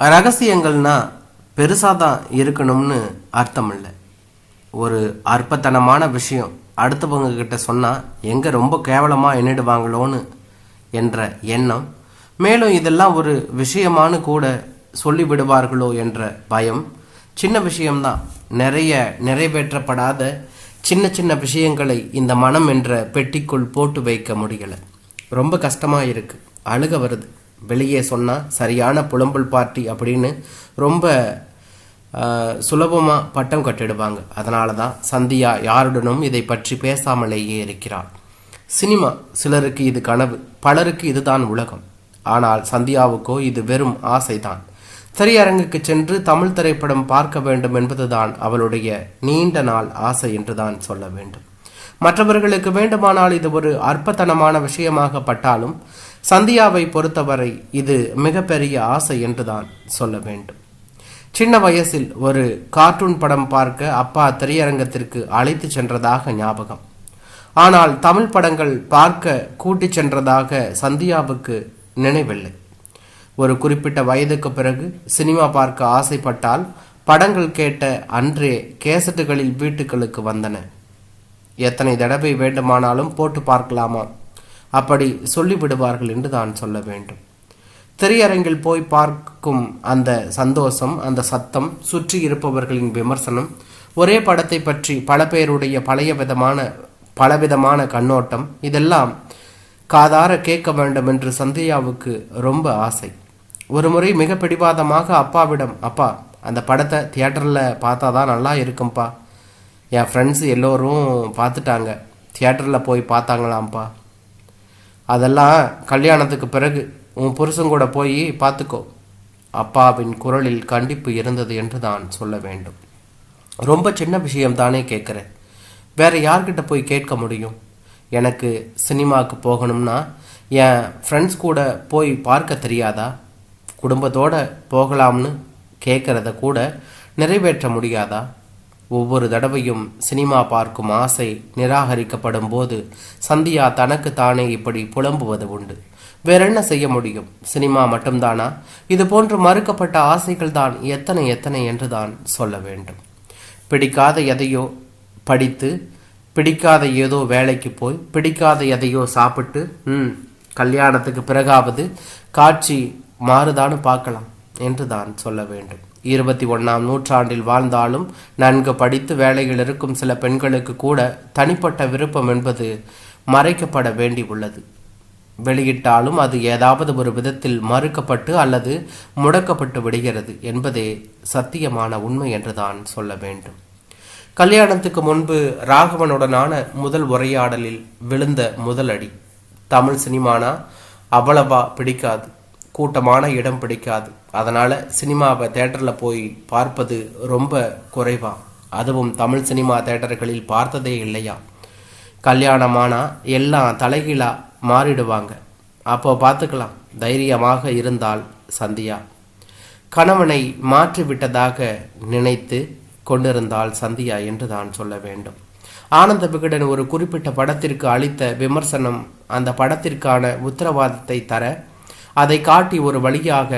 ரகசியங்கள்னா பெருசாக தான் இருக்கணும்னு அர்த்தம் இல்லை ஒரு அற்பத்தனமான விஷயம் அடுத்தவங்க கிட்ட சொன்னால் எங்கே ரொம்ப கேவலமாக எண்ணிடுவாங்களோன்னு என்ற எண்ணம் மேலும் இதெல்லாம் ஒரு விஷயமானு கூட சொல்லிவிடுவார்களோ என்ற பயம் சின்ன விஷயம்தான். நிறைய நிறைவேற்றப்படாத சின்ன சின்ன விஷயங்களை இந்த மனம் என்ற பெட்டிக்குள் போட்டு வைக்க முடியலை. ரொம்ப கஷ்டமாக இருக்குது அழுக வருது. வெளியே சொன்னால் சரியான புலம்பல் பார்ட்டி அப்படின்னு ரொம்ப சுலபமாக பட்டம் கட்டிடுவாங்க. அதனால தான் சந்தியா யாருடனும் இதை பற்றி பேசாமலேயே இருக்கிறாள். சினிமா சிலருக்கு இது கனவு பலருக்கு இதுதான் உலகம். ஆனால் சந்தியாவுக்கோ இது வெறும் ஆசைதான். திரையரங்குக்கு சென்று தமிழ் திரைப்படம் பார்க்க வேண்டும் என்பதுதான் அவளுடைய நீண்ட நாள் ஆசை என்றுதான் சொல்ல வேண்டும். மற்றவர்களுக்கு வேண்டுமானால் இது ஒரு அற்பத்தனமான விஷயமாக பட்டாலும் சந்தியாவை பொறுத்தவரை இது மிகப்பெரிய ஆசை என்றுதான் சொல்ல வேண்டும். சின்ன வயசில் ஒரு கார்ட்டூன் படம் பார்க்க அப்பா திரையரங்கத்திற்கு அழைத்து சென்றதாக ஞாபகம். ஆனால் தமிழ் படங்கள் பார்க்க கூட்டிச் சென்றதாக சந்தியாவுக்கு நினைவில்லை. ஒரு குறிப்பிட்ட வயதுக்கு பிறகு சினிமா பார்க்க ஆசைப்பட்டால் படங்கள் கேட்ட அன்றே கேசட்டுகளில் வீட்டுகளுக்கு வந்தன. எத்தனை தடவை வேண்டுமானாலும் போட்டு பார்க்கலாமா அப்படி சொல்லிவிடுவார்கள் என்று தான் சொல்ல வேண்டும். திரையரங்கில் போய் பார்க்கும் அந்த சந்தோஷம் அந்த சத்தம் சுற்றி இருப்பவர்களின் விமர்சனம் ஒரே படத்தை பற்றி பல பேருடைய பழைய விதமான பலவிதமான கண்ணோட்டம் இதெல்லாம் காதார கேட்க வேண்டும் என்று சந்தியாவுக்கு ரொம்ப ஆசை. ஒரு முறை மிக பிடிவாதமாக அப்பாவிடம் அப்பா அந்த படத்தை தியேட்டரில் பார்த்தா தான் நல்லா இருக்கும்ப்பா என் ஃப்ரெண்ட்ஸ் எல்லோரும் பார்த்துட்டாங்க. தியேட்டரில் போய் பார்த்தாங்களாம்ப்பா. அதெல்லாம் கல்யாணத்துக்கு பிறகு உன் புருஷன் கூட போய் பார்த்துக்கோ. அப்பாவின் குரலில் கண்டிப்பு இருந்தது என்று தான் சொல்ல வேண்டும். ரொம்ப சின்ன விஷயம் தானே கேட்குறேன். வேற யார்கிட்ட போய் கேட்க முடியும்? எனக்கு சினிமாவுக்கு போகணும்னா என் ஃப்ரெண்ட்ஸ் கூட போய் பார்க்க தெரியாதா? குடும்பத்தோடு போகலாம்னு கேட்குறத கூட நிறைவேற்ற முடியாதா? ஒவ்வொரு தடவையும் சினிமா பார்க்கும் ஆசை நிராகரிக்கப்படும் போது சந்தியா தனக்கு தானே இப்படி புலம்புவது உண்டு. வேறென்ன செய்ய முடியும்? சினிமா மட்டும்தானா? இது போன்று மறுக்கப்பட்ட ஆசைகள் தான் எத்தனை எத்தனை என்று தான் சொல்ல வேண்டும். பிடிக்காத எதையோ படித்து பிடிக்காத ஏதோ வேலைக்கு போய் பிடிக்காத எதையோ சாப்பிட்டு ம் கல்யாணத்துக்கு பிறகாவது காட்சி மாறுதான்னு பார்க்கலாம் என்று தான் சொல்ல வேண்டும். இருபத்தி ஒன்றாம் நூற்றாண்டில் வாழ்ந்தாலும் நன்கு படித்து வேலையில் இருக்கும் சில பெண்களுக்கு கூட தனிப்பட்ட விருப்பம் என்பது மறைக்கப்பட வேண்டி உள்ளது வெளியிட்டாலும் அது ஏதாவது ஒரு விதத்தில் மறுக்கப்பட்டு அல்லது முடக்கப்பட்டு விடுகிறது என்பதே சத்தியமான உண்மை என்றுதான் சொல்ல வேண்டும். கல்யாணத்துக்கு முன்பு ராகவனுடனான முதல் உரையாடலில் விழுந்த முதல் அடி தமிழ் சினிமானா? அவ்வளவா பிடிக்காது. கூட்டமான இடம் பிடிக்காது. அதனால் சினிமாவை தேட்டரில் போய் பார்ப்பது ரொம்ப குறைவா. அதுவும் தமிழ் சினிமா தேட்டர்களில் பார்த்ததே இல்லையா? கல்யாணமானா எல்லாம் தலைகீழாக மாறிடுவாங்க. அப்போ பார்த்துக்கலாம். தைரியமாக இருந்தால் சந்தியா. கணவனை மாற்றிவிட்டதாக நினைத்து கொண்டிருந்தால் சந்தியா என்று தான் சொல்ல வேண்டும். ஆனந்த விகடன் ஒரு குறிப்பிட்ட படத்திற்கு அளித்த விமர்சனம் அந்த படத்திற்கான உத்தரவாதத்தை தர அதை காட்டி ஒரு வழியாக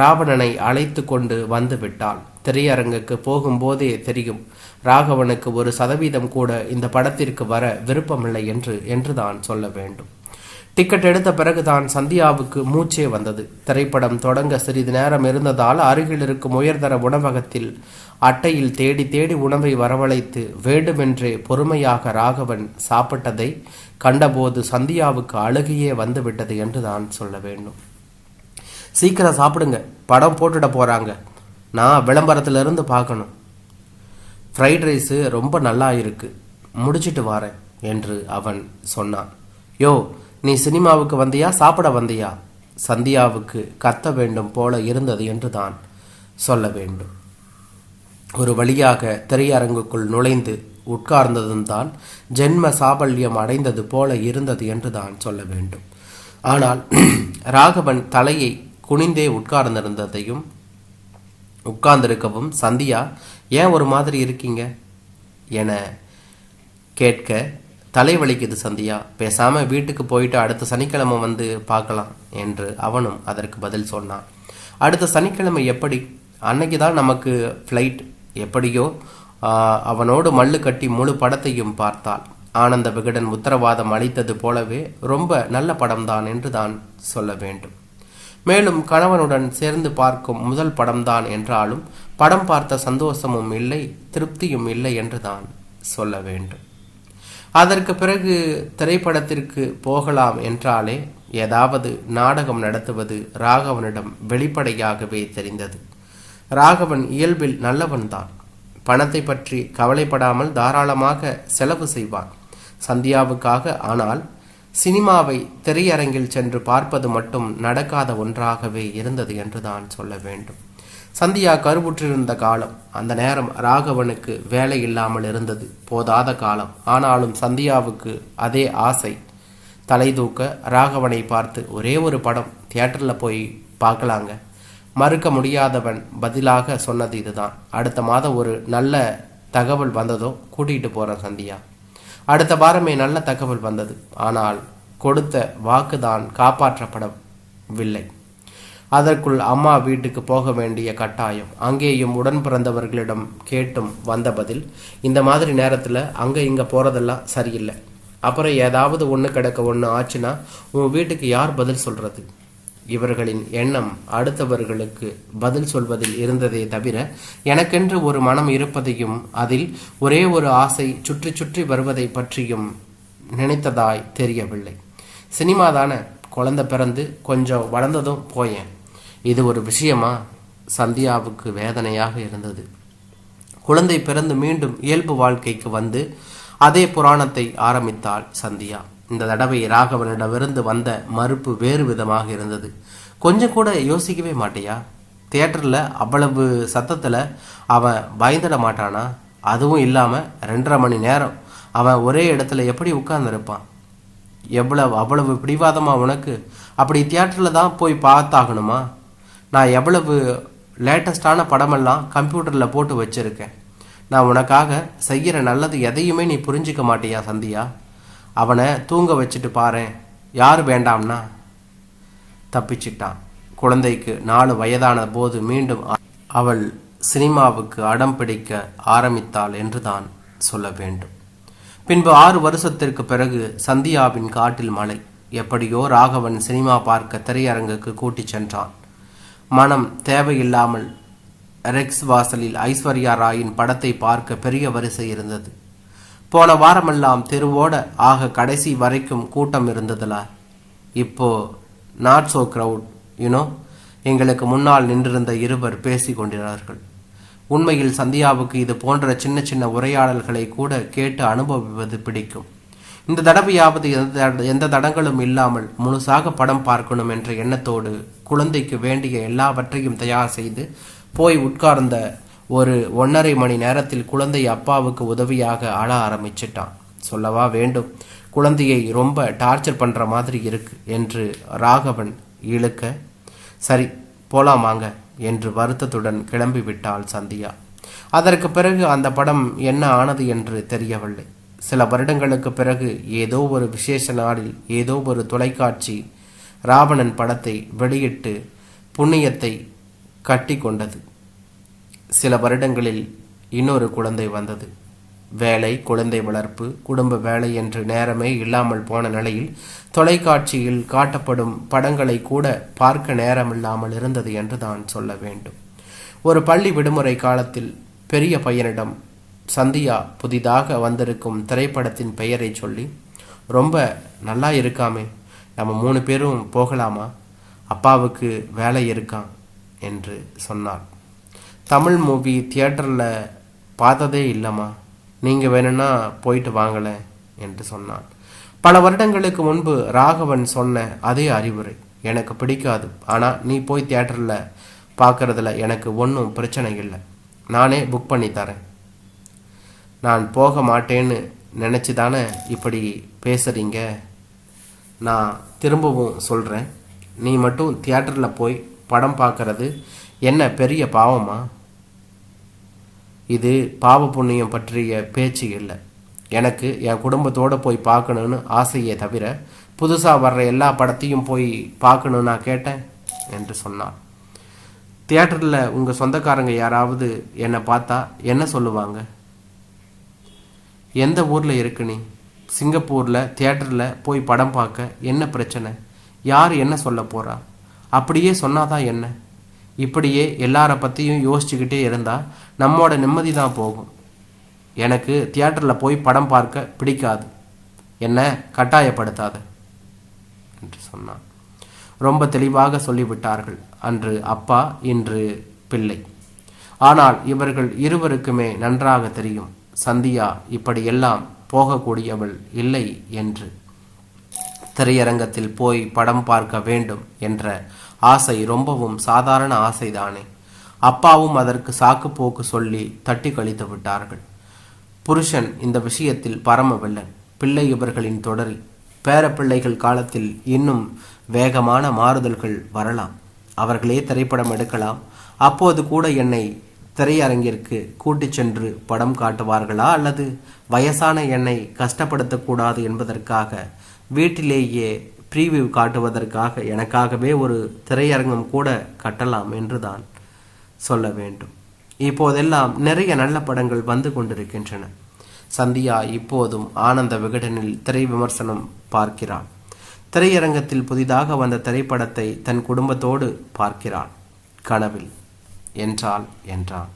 ராவணனை அழைத்து கொண்டு வந்துவிட்டாள் திரையரங்குக்கு போகும்போதே தெரியும் ராகவனுக்கு ஒரு சதவீதம் கூட இந்த படத்திற்கு வர விருப்பமில்லை என்று என்றுதான் சொல்ல வேண்டும். டிக்கெட் எடுத்த பிறகு தான் சந்தியாவுக்கு மூச்சே வந்தது. திரைப்படம் தொடங்க சிறிது நேரம் இருந்ததால் அருகில் இருக்கும் உயர்தர உணவகத்தில் அட்டையில் தேடி தேடி உணவை வரவழைத்து வேண்டுமென்றே பொறுமையாக ராகவன் சாப்பிட்டதை கண்டபோது சந்தியாவுக்கு அழுகையே வந்துவிட்டது என்று தான் சொல்ல வேண்டும். சீக்கிரம் சாப்பிடுங்க. படம் போட்டுட போறாங்க. நான் விளம்பரத்திலிருந்து பார்க்கணும். ஃப்ரைட் ரைஸு ரொம்ப நல்லா இருக்கு. முடிச்சிட்டு வரேன் என்று அவன் சொன்னான். யோ நீ சினிமாவுக்கு வந்தியா சாப்பிட வந்தியா? சந்தியாவுக்கு கத்த வேண்டும் போல இருந்தது என்று தான் சொல்ல வேண்டும். ஒரு வழியாக திரையரங்குக்குள் நுழைந்து உட்கார்ந்ததும் தான் ஜென்ம சாபல்யம் அடைந்தது போல இருந்தது என்று தான் சொல்ல வேண்டும். ஆனால் ராகவன் தலையை குனிந்தே உட்கார்ந்திருந்ததையும் உட்கார்ந்திருக்கவும் சந்தியா ஏன் ஒரு மாதிரி இருக்கீங்க? என கேட்க தலைவலிக்குது சந்தியா. பேசாமல் வீட்டுக்கு போயிட்டு அடுத்த சனிக்கிழமை வந்து பார்க்கலாம் என்று அவனும் அதற்கு பதில் சொன்னான். அடுத்த சனிக்கிழமை எப்படி? அன்னைக்கு தான் நமக்கு ஃப்ளைட் எப்படியோ அவனோடு மல்லு கட்டி முழு படத்தையும் பார்த்தாள். ஆனந்த விகடன் உத்தரவாதம் அளித்தது போலவே ரொம்ப நல்ல படம்தான் என்று தான் சொல்ல வேண்டும். மேலும் கணவனுடன் சேர்ந்து பார்க்கும் முதல் படம்தான் என்றாலும் படம் பார்த்த சந்தோஷமும் இல்லை திருப்தியும் இல்லை என்று தான் சொல்ல வேண்டும். அதற்கு பிறகு திரைப்படத்திற்கு போகலாம் என்றாலே ஏதாவது நாடகம் நடத்துவது ராகவனிடம் வெளிப்படையாகவே தெரிந்தது. ராகவன் இயல்பில் நல்லவன்தான். பணத்தை பற்றி கவலைப்படாமல் தாராளமாக செலவு செய்வான். சந்தியாவுக்காக ஆனால் சினிமாவை திரையரங்கில் சென்று பார்ப்பது மட்டும் நடக்காத ஒன்றாகவே இருந்தது என்று தான் சொல்ல வேண்டும். சந்தியா கருவுற்றிருந்த காலம். அந்த நேரம் ராகவனுக்கு வேலை இல்லாமல் இருந்தது. போதாத காலம். ஆனாலும் சந்தியாவுக்கு அதே ஆசை. தலை தூக்க ராகவனை பார்த்து ஒரே ஒரு படம். தியேட்டரில் போய் பார்க்கலாங்க. மறுக்க முடியாதவன் பதிலாக சொன்னது இதுதான். அடுத்த மாதம் ஒரு நல்ல தகவல் வந்ததோ கூட்டிகிட்டு போகிறேன் சந்தியா. அடுத்த வாரமே நல்ல தகவல் வந்தது. ஆனால் கொடுத்த வாக்குதான் காப்பாற்றப்படவில்லை. அதற்குள் அம்மா வீட்டுக்கு போக வேண்டிய கட்டாயம். அங்கேயும் உடன் பிறந்தவர்களிடம் கேட்டும் வந்த பதில் இந்த மாதிரி நேரத்தில் அங்கே இங்கே போகிறதெல்லாம் சரியில்லை. அப்புறம் ஏதாவது ஒன்று கிடக்க ஒன்று ஆச்சுன்னா உன் வீட்டுக்கு யார் பதில் சொல்கிறது இவர்களின் எண்ணம் அடுத்தவர்களுக்கு பதில் சொல்வதில் இருந்ததே தவிர எனக்கென்று ஒரு மனம் இருப்பதையும் அதில் ஒரே ஒரு ஆசை சுற்றி சுற்றி வருவதை பற்றியும் நினைத்ததாய் தெரியவில்லை. சினிமா தானே குழந்தை பிறந்து கொஞ்சம் வளர்ந்ததும் போயேன். இது ஒரு விஷயமா? சந்தியாவுக்கு வேதனையாக இருந்தது. குழந்தை பிறந்து மீண்டும் இயல்பு வாழ்க்கைக்கு வந்து அதே புராணத்தை ஆரம்பித்தாள் சந்தியா. இந்த தடவை ராகவனிடமிருந்து வந்த மறுப்பு வேறு விதமாக இருந்தது. கொஞ்சம் கூட யோசிக்கவே மாட்டியா? தியேட்டரில் அவ்வளவு சத்தத்தில் அவன் பயந்துட மாட்டானா? அதுவும் இல்லாமல் ரெண்டரை மணி நேரம் அவன் ஒரே இடத்துல எப்படி உட்கார்ந்துருப்பான்? எவ்வளவு அவ்வளவு பிடிவாதமா உனக்கு? அப்படி தியேட்டரில் தான் போய் பார்த்தாகணுமா? நான் எவ்வளவு லேட்டஸ்டான படமெல்லாம் கம்ப்யூட்டரில் போட்டு வச்சுருக்கேன். நான் உனக்காக செய்கிற நல்லது எதையுமே நீ புரிஞ்சிக்க மாட்டியா சந்தியா? அவனை தூங்க வச்சுட்டு பாரேன் யார் வேண்டாம்னா? தப்பிச்சிட்டான். குழந்தைக்கு நாலு வயதான போது மீண்டும் அவள் சினிமாவுக்கு அடம் பிடிக்க ஆரம்பித்தாள் என்று தான் சொல்ல வேண்டும். பின்பு ஆறு வருஷத்திற்கு பிறகு சந்தியாவின் காட்டில் மழை எப்படியோ ராகவன் சினிமா பார்க்க திரையரங்குக்கு கூட்டிச் சென்றான். மனம் தேவையில்லாமல் ரெக்ஸ் வாசலில் ஐஸ்வர்யா ராயின் படத்தை பார்க்க பெரிய வரிசை இருந்தது. போன வாரமெல்லாம் தெருவோட ஆக கடைசி வரைக்கும் கூட்டம் இருந்ததுல. இப்போ நாட் சோ க்ரௌட் யூனோ எங்களுக்கு முன்னால் நின்றிருந்த இருவர் பேசிக் கொண்டிருந்தார்கள் உண்மையில் சந்தியாவுக்கு இது போன்ற சின்ன சின்ன உரையாடல்களை கூட கேட்டு அனுபவிப்பது பிடிக்கும். இந்த தடவையாவது எந்த எந்த தடங்களும் இல்லாமல் முழுசாக படம் பார்க்கணும் என்ற எண்ணத்தோடு குழந்தைக்கு வேண்டிய எல்லாவற்றையும் தயார் செய்து போய் உட்கார்ந்த ஒரு ஒன்றரை மணி நேரத்தில் குழந்தை அப்பாவுக்கு உதவியாக அழ ஆரம்பிச்சிட்டான். சொல்லவா வேண்டும். குழந்தையை ரொம்ப டார்ச்சர் பண்ற மாதிரி இருக்கு என்று ராகவன் இழுக்க சரி போலாமாங்க என்று வருத்தத்துடன் கிளம்பி விட்டாள் சந்தியா. அதற்கு பிறகு அந்த படம் என்ன ஆனது என்று தெரியவில்லை. சில வருடங்களுக்கு பிறகு ஏதோ ஒரு விசேஷ நாளில் ஏதோ ஒரு தொலைக்காட்சி ராவணன் படத்தை வெளியிட்டு புண்ணியத்தை கட்டி கொண்டது. சில வருடங்களில் இன்னொரு குழந்தை வந்தது. வேலை குழந்தை வளர்ப்பு குடும்ப வேலை என்று நேரமே இல்லாமல் போன நிலையில் தொலைக்காட்சியில் காட்டப்படும் படங்களை கூட பார்க்க நேரமில்லாமல் இருந்தது என்று தான் சொல்ல வேண்டும். ஒரு பள்ளி விடுமுறை காலத்தில் பெரிய பையனிடம் சந்தியா புதிதாக வந்திருக்கும் திரைப்படத்தின் பெயரை சொல்லி ரொம்ப நல்லா இருக்காமே நம்ம மூணு பேரும் போகலாமா? அப்பாவுக்கு வேலை இருக்கான் என்று சொன்னார் தமிழ் மூவி தியேட்டரில் பார்த்ததே இல்லைம்மா நீங்கள் வேணும்னா போயிட்டு வாங்களேன் என்று சொன்னான் பல வருடங்களுக்கு முன்பு ராகவன் சொன்ன அதே அறிவுரை எனக்கு பிடிக்காது ஆனால் நீ போய் தியேட்டரில் பார்க்குறதுல எனக்கு ஒன்றும் பிரச்சனை இல்லை நானே புக் பண்ணி தரேன் நான் போக மாட்டேன்னு நினச்சி தானே இப்படி பேசுகிறீங்க நான் திரும்பவும் சொல்கிறேன் நீ மட்டும் தியேட்டரில் போய் படம் பார்க்கறது என்ன பெரிய பாவமா? இது பாவ புண்ணியம் பற்றிய பேச்சு இல்லை. எனக்கு என் குடும்பத்தோடு போய் பார்க்கணுன்னு ஆசையே தவிர புதுசாக வர்ற எல்லா படத்தையும் போய் பார்க்கணுன்னு நான் கேட்டேன் என்று சொன்னார் தியேட்டரில் உங்கள் சொந்தக்காரங்க யாராவது என்னை பார்த்தா என்ன சொல்லுவாங்க? எந்த ஊரில் இருக்கு நீ? சிங்கப்பூரில் தியேட்டரில் போய் படம் பார்க்க என்ன பிரச்சனை? யார் என்ன சொல்ல போகிறா அப்படியே சொன்னாதான் என்ன? இப்படியே எல்லார பற்றியும் யோசிச்சுக்கிட்டே இருந்தால் நம்மோட நிம்மதி தான் போகும். எனக்கு தியேட்டரில் போய் படம் பார்க்க பிடிக்காது. என்ன கட்டாயப்படுத்தாத என்று சொன்னான். ரொம்ப தெளிவாக சொல்லிவிட்டார்கள் அன்று அப்பா இன்று பிள்ளை. ஆனால் இவர்கள் இருவருக்குமே நன்றாக தெரியும். சந்தியா இப்படியெல்லாம் போகக்கூடியவள் இல்லை என்று. திரையரங்கத்தில் போய் படம் பார்க்க வேண்டும் என்ற ஆசை ரொம்பவும் சாதாரண ஆசைதானே. அப்பாவும் அதற்கு சாக்கு போக்கு சொல்லி தட்டி கழித்து விட்டார்கள். புருஷன் இந்த விஷயத்தில் பரமவில்லன் பிள்ளை இவர்களின் தொடரி. பேரப்பிள்ளைகள் காலத்தில் இன்னும் வேகமான மாறுதல்கள் வரலாம். அவர்களே திரைப்படம் எடுக்கலாம். அப்போது கூட என்னை திரையரங்கிற்கு கூட்டிச் சென்று படம் காட்டுவார்களா அல்லது வயசான என்னை கஷ்டப்படுத்தக்கூடாது என்பதற்காக வீட்டிலேயே ப்ரீவியூ காட்டுவதற்காக எனக்காகவே ஒரு திரையரங்கம் கூட கட்டலாம் என்றுதான் சொல்ல வேண்டும். இப்போதெல்லாம் நிறைய நல்ல படங்கள் வந்து கொண்டிருக்கின்றன. சந்தியா இப்போதும் ஆனந்த விகடனில் திரை விமர்சனம் பார்க்கிறாள். திரையரங்கத்தில் புதிதாக வந்த திரைப்படத்தை தன் குடும்பத்தோடு பார்க்கிறாள். கனவில் என்றால் என்றான்.